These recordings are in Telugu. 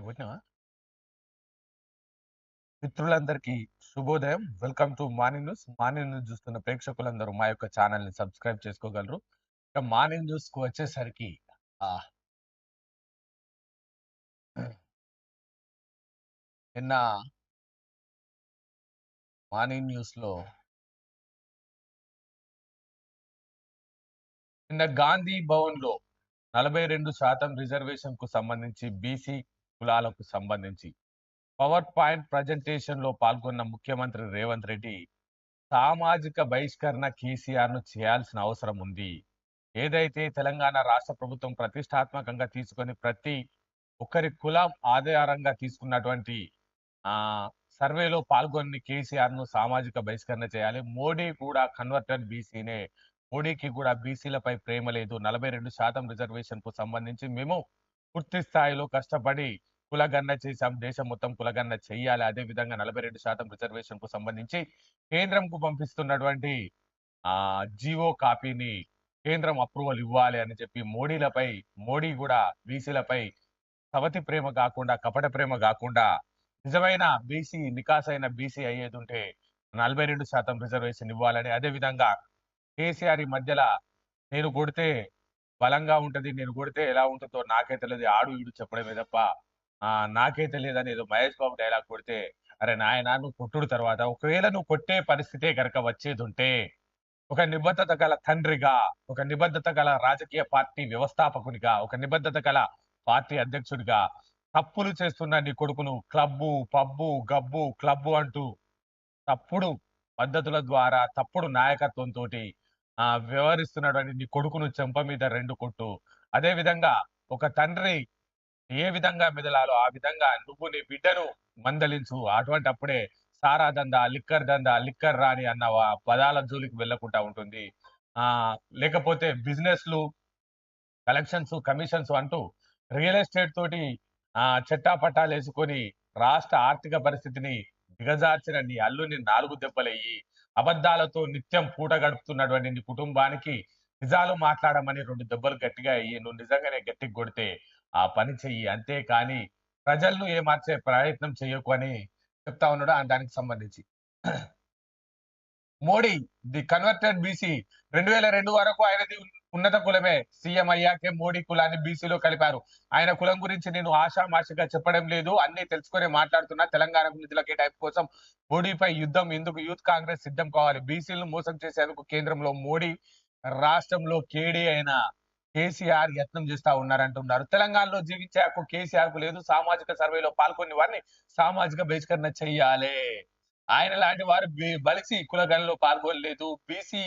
కొట్టినావా? మిత్రులందరికీ శుభోదయం. Welcome to morning news. Morning news చూస్తున్న ప్రేక్షకులందరూ మా యొక్క ఛానల్‌ని సబ్స్క్రైబ్ చేసుకోగలరు. ఇక మార్నింగ్ న్యూస్‌కి వచ్చేసరికి నిన్న మార్నింగ్ న్యూస్‌లో నిన్న గాంధీ భవన్‌లో 42% రిజర్వేషన్‌కు సంబంధించి బీసీ కులాలకు సంబంధించి పవర్ పాయింట్ ప్రజెంటేషన్‌లో పాల్గొన్న ముఖ్యమంత్రి రేవంత్ రెడ్డి సామాజిక బహిష్కరణ కేసీఆర్‌ను చేయాల్సిన అవసరం ఉంది. ఏదైతే తెలంగాణ రాష్ట్ర ప్రభుత్వం ప్రతిష్టాత్మకంగా తీసుకొని ప్రతి ఒక్కరి కులం ఆధారంగా తీసుకున్నటువంటి సర్వేలో పాల్గొని కేసీఆర్‌ను సామాజిక బహిష్కరణ చేయాలి. మోడీ కూడా కన్వర్టెడ్ బీసీనే. మోడీకి కూడా బీసీలపై ప్రేమ లేదు. 42% రిజర్వేషన్‌కు సంబంధించి మేము పూర్తి స్థాయిలో కష్టపడి కులగన్న చేశాం. దేశం మొత్తం కులగన్న చేయాలి అదే విధంగా 42% రిజర్వేషన్‌కు సంబంధించి కేంద్రంకు పంపిస్తున్నటువంటి ఆ జీవో కాపీని కేంద్రం అప్రూవల్ ఇవ్వాలి అని చెప్పి మోడీలపై మోడీ కూడా బీసీలపై సవతి ప్రేమ కాకుండా కపట ప్రేమ కాకుండా నిజమైన బీసీ నికాసైన బీసీ అయ్యేదింటే నలభై రెండు శాతం రిజర్వేషన్ ఇవ్వాలని అదే విధంగా కేసీఆర్ ఈ మధ్యల నేను కొడితే బలంగా ఉంటది. నేను కొడితే ఎలా ఉంటుందో నాకే తెలియదు ఆడు ఈడు చెప్పడమే తప్ప నాకే తెలియదని ఏదో మహేష్ బాబు డైలాగ్ కొడితే, అరే నాయనా నువ్వు కొట్టుడు తర్వాత ఒకవేళ నువ్వు కొట్టే పరిస్థితే గనక వచ్చేదుంటే ఒక నిబద్ధత గల తండ్రిగా, ఒక నిబద్ధత గల రాజకీయ పార్టీ వ్యవస్థాపకునిగా, ఒక నిబద్ధత గల పార్టీ అధ్యక్షుడిగా తప్పులు చేస్తున్న నీ కొడుకును క్లబ్బు, పబ్బు, గబ్బు, క్లబ్బు అంటూ తప్పుడు పద్ధతుల ద్వారా తప్పుడు నాయకత్వంతో ఆ వ్యవహరిస్తున్నటువంటి నీ కొడుకును చెంప మీద రెండు కొట్టు. అదే విధంగా ఒక తండ్రి ఏ విధంగా మెదలాలో ఆ విధంగా నువ్వు నీ బిడ్డను మందలించు. అటువంటి అప్పుడే సారా దందా, లిక్కర్ దందా, లిక్కర్ రాణి అన్న పదాల జోలికి వెళ్ళకుండా ఉంటుంది. ఆ లేకపోతే బిజినెస్‌లు, కలెక్షన్స్, కమిషన్స్ అంటూ రియల్ ఎస్టేట్ తోటి ఆ చెట్టా పట్టాలు చెట్టాపట్టాలేసుకొని రాష్ట్ర ఆర్థిక పరిస్థితిని దిగజార్చిన నీ అల్లుని నాలుగు దెబ్బలయ్యి అబద్ధాలతో నిత్యం పూట గడుపుతున్నటువంటి నీ కుటుంబానికి నిజాలు మాట్లాడమని రెండు దెబ్బలు గట్టిగా అయ్యి నువ్వు నిజంగానే గట్టి కొడితే ఆ పని చెయ్యి. అంతేకాని ప్రజలను ఏమార్చే ప్రయత్నం చేయకు అని చెప్తా ఉన్నాడు. ఆ దానికి సంబంధించి. మోడీ ది కన్వర్టెడ్ బీసీ 2002 వరకు ఆయనది ఉన్నత కులమే. సీఎం అయ్యాకే మోడీ కులాన్ని బీసీలో కలిపారు. ఆయన కులం గురించి నేను ఆశామాషగా చెప్పడం లేదు. అన్ని తెలుసుకునే మాట్లాడుతున్నా. తెలంగాణకు నిధుల కేటాయింపు కోసం మోడీపై యుద్ధం ఎందుకు యూత్ కాంగ్రెస్ సిద్ధం కావాలి. బీసీలను మోసం చేసేందుకు కేంద్రంలో మోడీ, రాష్ట్రంలో కేడీ అయిన కేసీఆర్ యత్నం చేస్తా ఉన్నారంటున్నారు. తెలంగాణలో జీవించే హక్కు కేసీఆర్‌కు లేదు. సామాజిక సర్వేలో పాల్గొని వారిని సామాజిక బహిష్కరణ చెయ్యాలే. ఆయన లాంటి వారు బలిసి కులగణనలో పాల్గొనలేదు. బీసీ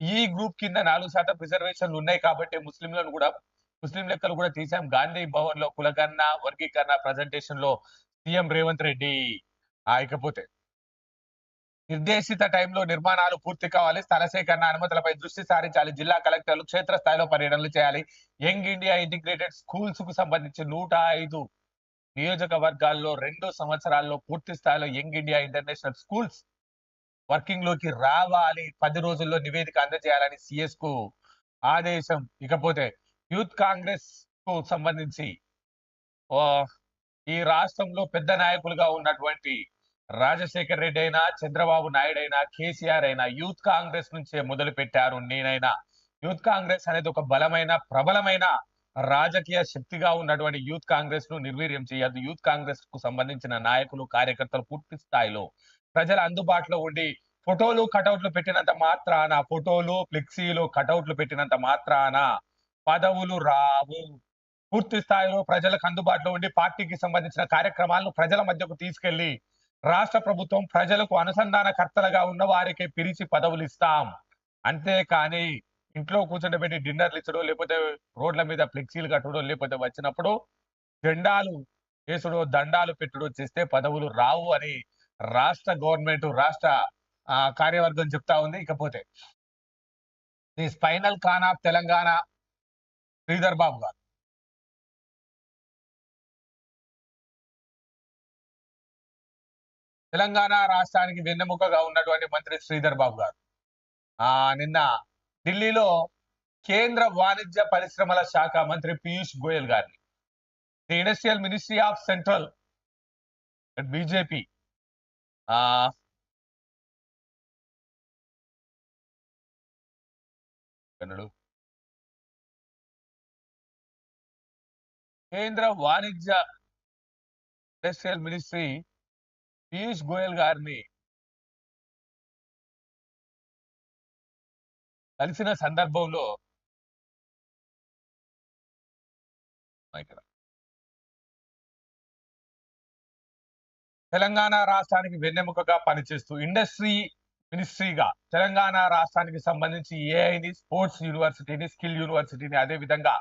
ఈ గ్రూప్ కింద నాలుగు శాతం రిజర్వేషన్‌లు ఉన్నాయి కాబట్టి ముస్లింలను కూడా ముస్లిం లెక్కలు కూడా తీసాం. గాంధీ భవన్‌లో కులగణన, వర్గీకరణ ప్రజెంటేషన్‌లో సీఎం రేవంత్ రెడ్డి. ఇకపోతే నిర్దేశిత టైంలో నిర్మాణాలు పూర్తి కావాలి. స్థల సేకరణ అనుమతులపై దృష్టి సారించాలి. జిల్లా కలెక్టర్లు క్షేత్రస్థాయిలో పర్యటనలు చేయాలి. యంగ్ ఇండియా ఇంటిగ్రేటెడ్ స్కూల్స్కు సంబంధించి 105 నియోజకవర్గాల్లో రెండు సంవత్సరాల్లో పూర్తి స్థాయిలో యంగ్ ఇండియా ఇంటర్నేషనల్ స్కూల్స్ వర్కింగ్లోకి రావాలి. పది రోజుల్లో నివేదిక అందజేయాలని సీఎస్‌కు ఆదేశం. ఇకపోతే యూత్ కాంగ్రెస్‌కు సంబంధించి ఈ రాష్ట్రంలో పెద్ద నాయకులుగా ఉన్నటువంటి రాజశేఖర్ రెడ్డి అయినా, చంద్రబాబు నాయుడు అయినా, కేసీఆర్ అయినా యూత్ కాంగ్రెస్ నుంచే మొదలు పెట్టారు నేనైనా యూత్ కాంగ్రెస్ అనేది ఒక బలమైన, ప్రబలమైన రాజకీయ శక్తిగా ఉన్నటువంటి యూత్ కాంగ్రెస్ను నిర్వీర్యం చేయొద్దు. యూత్ కాంగ్రెస్కు సంబంధించిన నాయకులు, కార్యకర్తలు పూర్తి స్థాయిలో ప్రజల అందుబాటులో ఉండి ఫోటోలు, కటౌట్‌లు పెట్టినంత మాత్రాన ఫోటోలు, ఫ్లెక్సీలు, కటౌట్‌లు పెట్టినంత మాత్రాన పదవులు రావు. పూర్తి స్థాయిలో ప్రజలకు అందుబాటులో ఉండి పార్టీకి సంబంధించిన కార్యక్రమాలను ప్రజల మధ్యకు తీసుకెళ్ళి రాష్ట్ర ప్రభుత్వం ప్రజలకు అనుసంధానకర్తలుగా ఉన్న వారికే పిలిచి పదవులు ఇస్తాం అంతేకాని ఇంట్లో కూర్చోబెట్టి డిన్నర్‌లు ఇచ్చుడో, లేకపోతే రోడ్ల మీద ఫ్లెక్సీలు కట్టడం లేకపోతే వచ్చినప్పుడు జెండాలు వేసుడు దండాలు పెట్టడం చేస్తే పదవులు రావు అని రాష్ట్ర గవర్నమెంట్, రాష్ట్ర కార్యవర్గం చెప్తా ఉంది. ఇకపోతే ది స్పైనల్ ఖాన్ ఆఫ్ తెలంగాణ శ్రీధర్ బాబు గారు. తెలంగాణ రాష్ట్రానికి వెన్నెముకగా ఉన్నటువంటి మంత్రి శ్రీధర్ బాబు గారు. ఆ నిన్న ఢిల్లీలో కేంద్ర వాణిజ్య పరిశ్రమల శాఖ మంత్రి పీయూష్ గోయల్ గారిని the industrial ministry of central BJP కన్నడు కేంద్ర వాణిజ్య ఇండస్ట్రియల్ మినిస్ట్రీ పీయూష్ గోయల్ గారిని కలిసిన సందర్భంలో ఇక్కడ. తెలంగాణ రాష్ట్రానికి వెన్నెముకగా పనిచేస్తూ ఇండస్ట్రీ మినిస్ట్రీగా తెలంగాణ రాష్ట్రానికి సంబంధించి ఏఐని స్పోర్ట్స్ యూనివర్సిటీని స్కిల్ యూనివర్సిటీని అదే విధంగా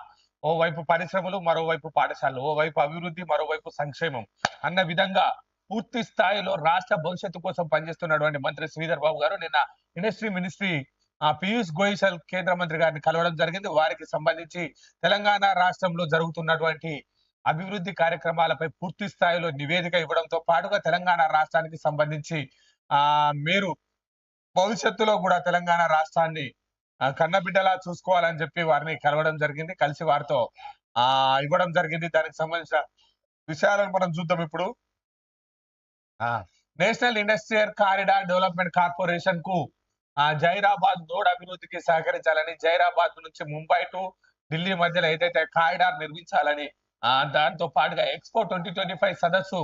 ఓవైపు పరిశ్రమలు మరోవైపు పాఠశాలలు ఓవైపు అభివృద్ధి మరోవైపు సంక్షేమం అన్న విధంగా పూర్తి స్థాయిలో రాష్ట్ర భవిష్యత్తు కోసం పనిచేస్తున్నటువంటి మంత్రి శ్రీధర్ బాబు గారు నిన్న ఇండస్ట్రీ మినిస్ట్రీ ఆ పీయూష్ గోయల్ కేంద్ర మంత్రి గారిని కలవడం జరిగింది. వారికి సంబంధించి తెలంగాణ రాష్ట్రంలో జరుగుతున్నటువంటి అభివృద్ధి కార్యక్రమాలపై పూర్తి స్థాయిలో నివేదిక ఇవ్వడంతో పాటుగా తెలంగాణ రాష్ట్రానికి సంబంధించి ఆ మీరు భవిష్యత్తులో కూడా తెలంగాణ రాష్ట్రాన్ని కన్నబిడ్డలా చూసుకోవాలని చెప్పి వారిని కలవడం జరిగింది. కలిసి వారితో ఆ ఇవ్వడం జరిగింది. దానికి సంబంధించిన విషయాలను మనం చూద్దాం ఇప్పుడు. ఆ నేషనల్ ఇండస్ట్రియల్ కారిడార్ డెవలప్మెంట్ కార్పొరేషన్కు ఆ జైరాబాద్ నోడ్ అభివృద్ధికి సహకరించాలని జైరాబాద్ నుంచి ముంబై టు ఢిల్లీ మధ్యలో ఏదైతే కారిడార్ నిర్మించాలని దాంతో పాటుగా ఎక్స్పో ట్వంటీ ట్వంటీ ఫైవ్ సదస్సు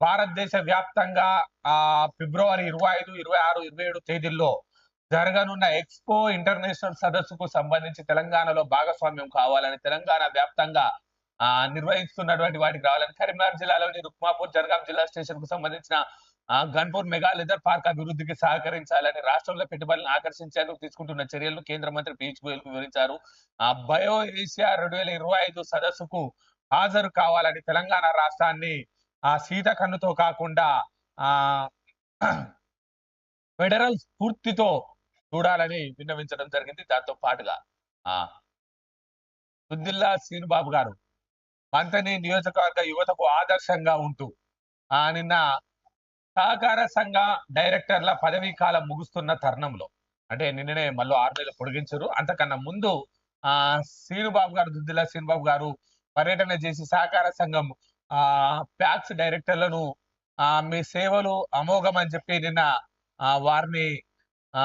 భారతదేశ వ్యాప్తంగా ఆ ఫిబ్రవరి ఇరవై ఐదు ఇరవై ఆరు ఇరవై ఏడు తేదీల్లో జరగనున్న ఎక్స్పో ఇంటర్నేషనల్ సదస్సుకు సంబంధించి తెలంగాణలో భాగస్వామ్యం కావాలని తెలంగాణ వ్యాప్తంగా ఆ నిర్వహిస్తున్నటువంటి వాటికి రావాలని కరీంనగర్ జిల్లాలోని రుక్మాపూర్ జనగాం జిల్లా స్టేషన్కు సంబంధించిన గన్పూర్ మెగా లెదర్ పార్క్ అభివృద్ధికి సహకరించాలని రాష్ట్రంలో పెట్టుబడులను ఆకర్షించేందుకు తీసుకుంటున్న చర్యలను కేంద్ర మంత్రి పీయూష్ గోయల్ వివరించారు. ఆ బయో ఏషియా రెండు వేల ఇరవై ఐదు సదస్సుకు హాజరు కావాలని తెలంగాణ రాష్ట్రాన్ని ఆ సీత కన్నుతో కాకుండా ఆ ఫెడరల్ స్ఫూర్తితో చూడాలని విన్నవించడం జరిగింది. దాంతో పాటుగా ఆ సుద్దిల్లా శ్రీనుబాబు గారు మంతని నియోజకవర్గ యువతకు ఆదర్శంగా ఉంటూ ఆ నిన్న సహకార సంఘ డైరెక్టర్ల పదవీ కాలం ముగుస్తున్న తరుణంలో అంటే నిన్ననే మళ్ళీ ఆరు నెలలు పొడిగించారు. అంతకన్నా ముందు ఆ శ్రీనుబాబు గారు దుద్దిల్లా శ్రీనుబాబు గారు పర్యటన చేసి సహకార సంఘం ఆ ప్యాక్స్ డైరెక్టర్లను ఆ మీ సేవలు అమోఘం అని చెప్పి నిన్న ఆ వారిని ఆ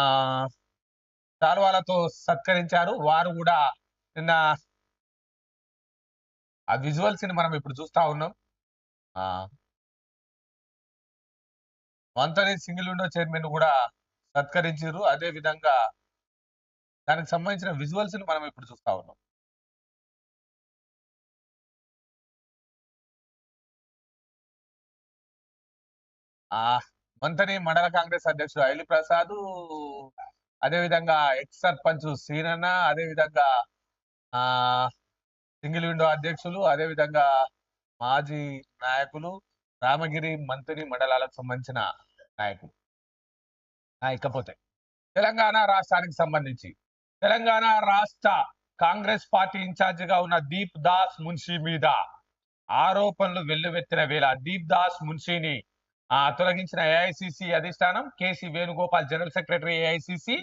శాల్వాలతో సత్కరించారు. వారు కూడా నిన్న ఆ విజువల్స్ని మనం ఇప్పుడు చూస్తా ఉన్నాం. ఆ మంతని సింగిల్ విండో చైర్మన్ కూడా సత్కరించారు. అదే విధంగా దానికి సంబంధించిన విజువల్స్ని మనం ఇప్పుడు చూస్తా ఉన్నాం. ఆ మంతని మండల కాంగ్రెస్ అధ్యక్షుడు ఐలి ప్రసాద్ అదే విధంగా ఎక్స్ సర్పంచ్ సీనన్న అదే విధంగా ఆ సింగిల్ విండో అధ్యక్షులు అదే విధంగా మాజీ నాయకులు రామగిరి మంత్రి మండలాలకు సంబంధించిన నాయకులు. ఇకపోతే తెలంగాణ రాష్ట్రానికి సంబంధించి. తెలంగాణ రాష్ట్ర కాంగ్రెస్ పార్టీ ఇన్ఛార్జిగా ఉన్న దీప్ దాస్ మున్షి మీద ఆరోపణలు వెల్లువెత్తిన వేళ దీప్ దాస్ మున్షిని తొలగించిన ఏఐసిసి అధిష్టానం KC Venugopal general secretary AICC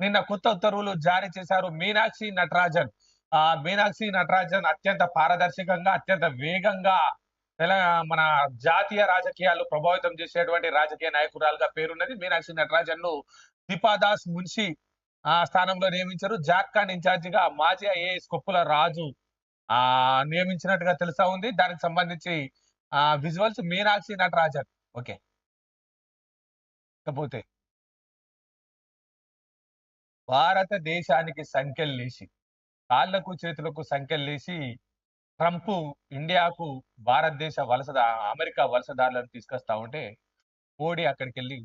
నిన్న కొత్త ఉత్తర్వులు జారీ చేశారు మీనాక్షి నటరాజన్. ఆ మీనాక్షి నటరాజన్ అత్యంత పారదర్శకంగా అత్యంత వేగంగా మన జాతీయ రాజకీయాలు ప్రభావితం చేసేటువంటి రాజకీయ నాయకురాలుగా పేరున్నది మీనాక్షి నటరాజన్ను దీపాదాస్ మున్షి ఆ స్థానంలో నియమించారు. జార్ఖండ్ ఇన్ఛార్జిగా మాజీ ఐఏఎస్ కొప్పుల రాజు ఆ నియమించినట్టుగా తెలుసా ఉంది. దానికి సంబంధించి ఆ విజువల్స్ మీనాక్షి నటరాజన్. ఓకే. ఇకపోతే భారతదేశానికి సంఖ్యలు లేచి కాళ్ళకు చేతులకు సంఖ్యలు లేచి ట్రంప్ ఇండియాకు భారతదేశ వలసద అమెరికా వలసదారులను తీసుకొస్తా ఉంటే మోడీ అక్కడికి వెళ్ళి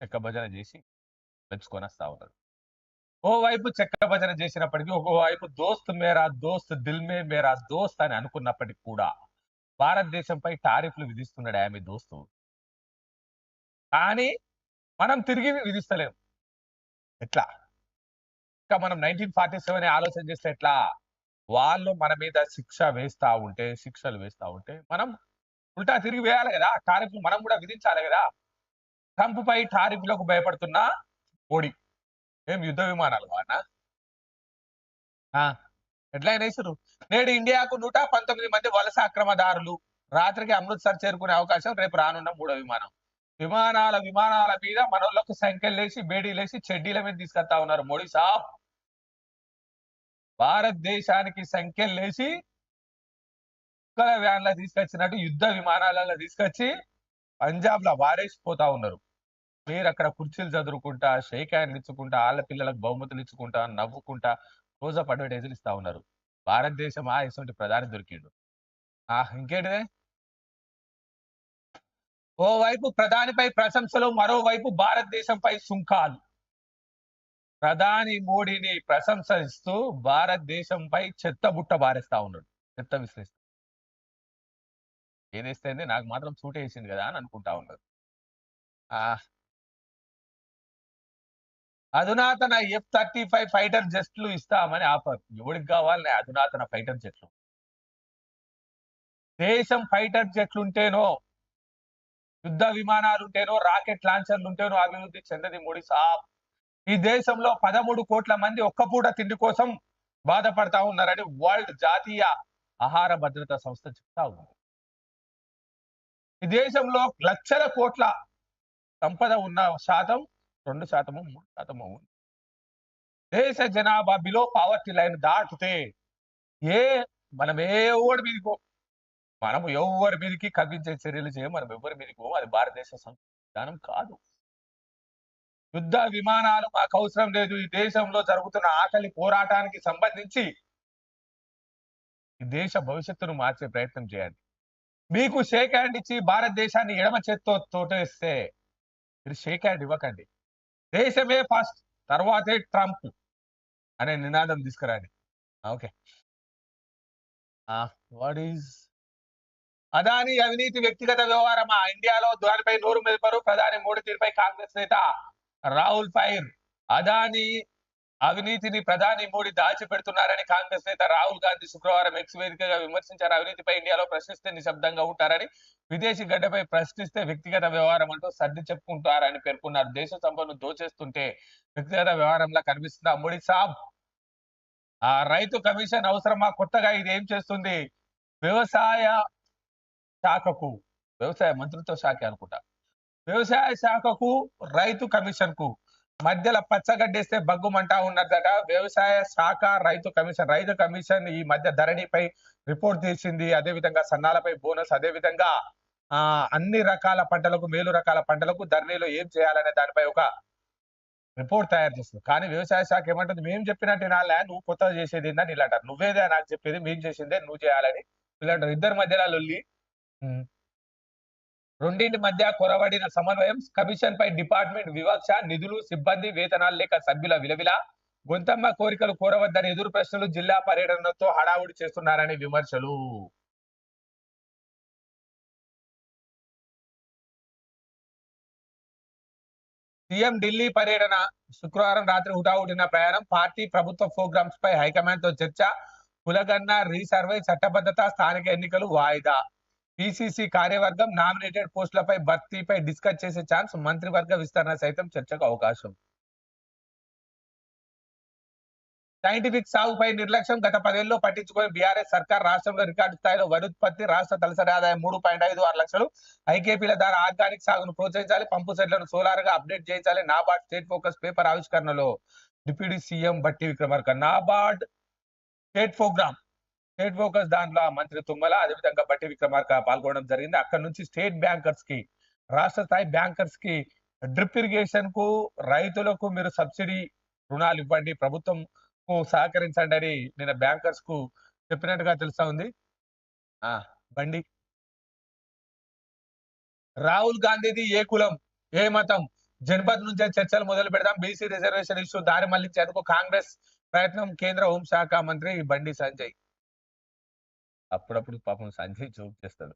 చెక్క భజన చేసి మెచ్చుకొని వస్తా ఉన్నాడు ఓవైపు చెక్క భజన చేసినప్పటికీ ఒకవైపు దోస్త్ మేరా దోస్త్ దిల్మే మేరా దోస్త్ అని అనుకున్నప్పటికీ కూడా భారతదేశంపై టారిఫ్లు విధిస్తున్నాడు ఆమె దోస్తు. కానీ మనం తిరిగి విధిస్తలేము ఎట్లా? ఇంకా మనం నైన్టీన్ ఫార్టీ సెవెన్ ఆలోచన చేస్తే ఎట్లా? వాళ్ళు మన మీద శిక్ష వేస్తా ఉంటే శిక్షలు వేస్తా ఉంటే మనం ఉల్టా తిరిగి వేయాలి కదా? టారిఫ్లు మనం కూడా విధించాలి కదా? ట్రంప్ పై టారిఫ్లకు భయపడుతున్న మోడీ. ఏం యుద్ధ విమానాలు అన్న హెడ్లైన్ వేసారు నేడు ఇండియాకు నూట పంతొమ్మిది మంది వలస అక్రమదారులు రాత్రికి అమృత్సర్ చేరుకునే అవకాశం రేపు రానున్న మూడో విమానం. విమానాల విమానాల మీద మనోళ్ళకు సంఖ్యలు లేచి బేడీలేసి చెడ్డీల మీద తీసుకొస్తా ఉన్నారు మోడీ సాబ్. భారతదేశానికి సంఖ్యలు లేచి కుక్కల వ్యాన్లో తీసుకొచ్చినట్టు యుద్ధ విమానాలలో తీసుకొచ్చి పంజాబ్లో వారేసిపోతా ఉన్నారు. మీరు అక్కడ కుర్చీలు చదువుకుంటా షేక్ హ్యాండ్లు ఇచ్చుకుంటా వాళ్ళ పిల్లలకు బహుమతులు ఇచ్చుకుంటా నవ్వుకుంటా రోజా అడ్వర్టైజులు ఇస్తా ఉన్నారు. భారతదేశం ఆ ఇటువంటి ప్రధాని దొరికిండు. ఆ ఇంకేంటిదే? ఓవైపు ప్రధానిపై ప్రశంసలు మరోవైపు భారతదేశంపై సుంకాలు. ప్రధాని మోడీని ప్రశంసిస్తూ భారతదేశంపై చెత్త బుట్ట బారేస్తా ఉన్నాడు. చెత్త విశ్లేషణ ఏదేస్తేంది నాకు మాత్రం సూట్ వేసింది కదా అని అనుకుంటా ఉన్నాడు ఆ అధునాతన ఎఫ్ థర్టీ ఫైవ్ ఫైటర్ జెట్లు ఇస్తామని ఆఫర్. ఎవరికి కావాలి అధునాతన ఫైటర్ జెట్లు దేశం ఫైటర్ జెట్లు ఉంటేనో యుద్ధ విమానాలు ఉంటేనో రాకెట్ లాంచర్లు ఉంటేనో అభివృద్ధి చెందది మోడీ సాబ్. ఈ దేశంలో పదమూడు కోట్ల మంది ఒక్క పూట తిండి కోసం బాధపడతా ఉన్నారని వరల్డ్ జాతీయ ఆహార భద్రతా సంస్థ చెప్తా ఉంది. ఈ దేశంలో లక్షల కోట్ల సంపద ఉన్న శాతం రెండు శాతము మూడు శాతము ఉంది దేశ జనాభా బిలో పావర్టీ లైన్ దాటితే ఏ మనం ఏ ఓడి మీదకో మనం ఎవరి మీదకి కవ్వించే చర్యలు చేయము మనం ఎవరి మీదకో అది భారతదేశ సంవిధానం కాదు. యుద్ధ విమానాలు మాకు అవసరం లేదు ఈ దేశంలో జరుగుతున్న ఆకలి పోరాటానికి సంబంధించి ఈ దేశ భవిష్యత్తును మార్చే ప్రయత్నం చేయండి. మీకు షేక్ హ్యాండ్ ఇచ్చి భారతదేశాన్ని ఎడమ చేత్తో తోటేస్తే మీరు షేక్ హ్యాండ్ ఇవ్వకండి. దేశమే ఫస్ట్ తర్వాతే ట్రంప్ అనే నినాదం తీసుకురాని ఓకే. What is? అదాని అవినీతి వ్యక్తిగత వ్యవహారమా? ఇండియాలో దానిపై నూరు మెదపరు ప్రధాని మోడీ తీరుపై కాంగ్రెస్ నేత రాహుల్ ఫైర్. అదాని అవినీతిని ప్రధాని మోడీ దాచిపెడుతున్నారని కాంగ్రెస్ నేత రాహుల్ గాంధీ శుక్రవారం ఎక్స్ వేదికగా విమర్శించారు. అవినీతిపై ఇండియాలో ప్రశ్నిస్తే నిశ్శబ్దంగా ఉంటారని విదేశీ గడ్డపై ప్రశ్నిస్తే వ్యక్తిగత వ్యవహారం అంటూ సర్ది చెప్పుకుంటారని పేర్కొన్నారు. దేశ సంపదను దోచేస్తుంటే వ్యక్తిగత వ్యవహారంలా కనిపిస్తుందా మోడీ సాబ్. ఆ రైతు కమిషన్ అవసరమా? కొత్తగా ఇది ఏం చేస్తుంది? వ్యవసాయ శాఖకు వ్యవసాయ మంత్రిత్వ శాఖ అనుకుంటా. వ్యవసాయ శాఖకు రైతు కమిషన్కు మధ్యలో పచ్చగడ్డేస్తే బగ్గుమంటా ఉన్నదట. వ్యవసాయ శాఖ రైతు కమిషన్ రైతు కమిషన్ ఈ మధ్య ధరణిపై రిపోర్ట్ తీసింది. అదే విధంగా సన్నాలపై బోనస్ అదే విధంగా ఆ అన్ని రకాల పంటలకు మేలు రకాల పంటలకు ధరణిలో ఏం చేయాలనే దానిపై ఒక రిపోర్ట్ తయారు చేస్తుంది. కానీ వ్యవసాయ శాఖ ఏమంటుంది? మేము చెప్పినట్టు నాలే నువ్వు కొత్తగా చేసేది ఏందని ఇలా అంటారు. నువ్వేదే నాకు చెప్పేది మేము చేసిందే నువ్వు చేయాలని ఇలాంటారు ఇద్దరి మధ్యలో లొల్లి. రెండింటి మధ్య కొరవడిన సమన్వయం కమిషన్ పై డిపార్ట్మెంట్ వివక్ష నిధులు సిబ్బంది వేతనాలు లేక సభ్యుల విలవిల. గొంతమ్మ కోరికలు కోరవద్దని ఎదురు ప్రశ్నలు జిల్లా పర్యటనతో హడావుడి చేస్తున్నారని విమర్శలు. సీఎం ఢిల్లీ పర్యటన శుక్రవారం రాత్రి హుటాహుటిన ప్రయాణం. పార్టీ ప్రభుత్వ ప్రోగ్రామ్స్ పై హైకమాండ్తో చర్చ. కులగన్న రీసర్వే చట్టబద్ధత స్థానిక ఎన్నికలు వాయిదా. పిసిసి కార్యవర్గం నామినేటెడ్ పోస్టులపై భర్తీపై డిస్కస్ చేసే ఛాన్స్ మంత్రివర్గ విస్తరణ సైతం చర్చకు అవకాశం. సైంటిఫిక్ సాగుపై నిర్లక్ష్యం గత పదేళ్ళలో పట్టించుకొని బీఆర్ఎస్ సర్కార్ రాష్ట్రంలో రికార్డు స్థాయిలో వరి ఉత్పత్తి రాష్ట్ర తలసరి ఆదాయం మూడు పాయింట్ ఐదు ఆరు లక్షలు. ఐకేపీల ద్వారా ఆర్గానిక్ సాగును ప్రోత్సహించాలి. పంపు సెట్లను సోలార్గా అప్డేట్ చేయించాలి. NABARD state focus paper ఆవిష్కరణలో deputy CM Bhatti Vikramarka. NABARD state programme. State focus దాంట్లో మంత్రి తుమ్మల అదేవిధంగా బట్టి విక్రమార్క పాల్గొనడం జరిగింది. అక్కడ నుంచి స్టేట్ బ్యాంకర్స్కి రాష్ట్ర స్థాయి బ్యాంకర్స్కి డ్రిప్ ఇరిగేషన్కు రైతులకు మీరు సబ్సిడీ రుణాలు ఇవ్వండి ప్రభుత్వం కు సహకరించండి అని నిన్న బ్యాంకర్స్కు చెప్పినట్టుగా తెలుస్తా ఉంది. ఆ బండి. రాహుల్ గాంధీది ఏ కులం ఏ మతం? జనపద్ నుంచే చర్చలు మొదలు పెడదాం. బీసీ రిజర్వేషన్ ఇష్యూ దారి మళ్ళించేందుకు కాంగ్రెస్ ప్రయత్నం. కేంద్ర హోంశాఖ మంత్రి బండి సంజయ్. అప్పుడప్పుడు పాపం సంజయ్ జోక్ చేస్తాడు.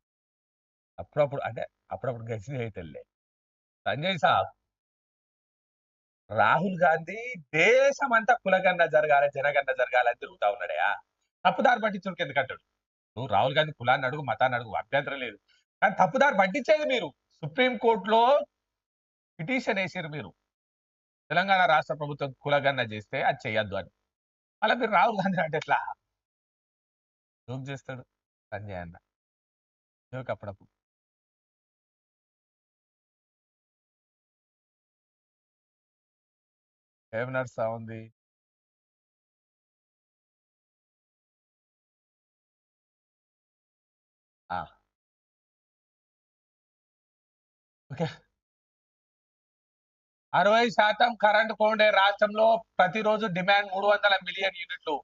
అప్పుడప్పుడు అంటే అప్పుడప్పుడు గజనీ అయితే సంజయ్ సాబ్ రాహుల్ గాంధీ అంతా కులగన్న జరగాలి జనగన్న జరగాలని తిరుగుతా ఉన్నాడయా తప్పుదారి పట్టించుడికి ఎందుకంటాడు? నువ్వు రాహుల్ గాంధీ కులాన్ని అడుగు మతాన్ని అడుగు అభ్యంతరం లేదు. కానీ తప్పుదారి పట్టించేది మీరు. సుప్రీం కోర్టులో పిటిషన్ వేసారు మీరు. తెలంగాణ రాష్ట్ర ప్రభుత్వం కులగన్న చేస్తే అది చేయొద్దు అని. అలా మీరు రాహుల్ గాంధీ అంటే ఎట్లా? జోక్ చేస్తాడు సంజయ్ అన్న జోక్ అప్పుడప్పుడు. ఏం నడుస్తా ఉంది? ఆ. ఓకే. అరవై శాతం కరెంట్ కొండే రాష్ట్రంలో ప్రతిరోజు డిమాండ్ మూడు వందల మిలియన్ యూనిట్లు.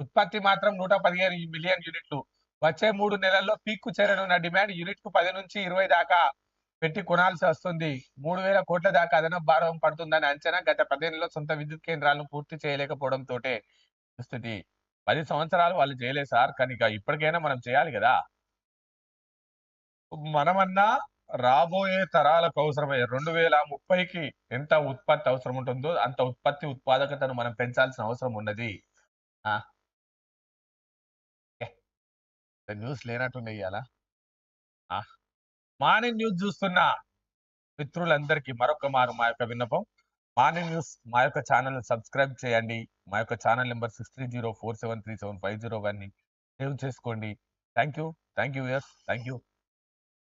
ఉత్పత్తి మాత్రం నూట పదిహేను మిలియన్ యూనిట్లు. వచ్చే మూడు నెలల్లో పీక్కు చేరనున్న డిమాండ్ యూనిట్కు పది నుంచి ఇరవై దాకా పెట్టి కొనాల్సి వస్తుంది. మూడు వేల కోట్ల దాకా అదనపు భారం పడుతుందని అంచనా గత పదేళ్ళలో సొంత విద్యుత్ కేంద్రాలను పూర్తి చేయలేకపోవడం తోటే స్థితి పది సంవత్సరాలు వాళ్ళు చేయలేదు సార్ కనుక ఇప్పటికైనా మనం చేయాలి కదా. మనమన్నా రాబోయే తరాలకు అవసరమయ్యే రెండు వేల ముప్పైకి ఎంత ఉత్పత్తి అవసరం ఉంటుందో అంత ఉత్పత్తి ఉత్పాదకతను మనం పెంచాల్సిన అవసరం ఉన్నది. ఆ? న్యూస్ లేనట్టుంది ఇవాళ మార్నింగ్ న్యూస్ చూస్తున్న మిత్రులందరికీ మరొక మారు మా యొక్క విన్నపం. మార్నింగ్ న్యూస్ మా యొక్క ఛానల్ సబ్స్క్రైబ్ చేయండి. మా యొక్క channel number six three zero four seven three seven five zero వన్ని సేవ్ చేసుకోండి. Thank you thank you yes thank you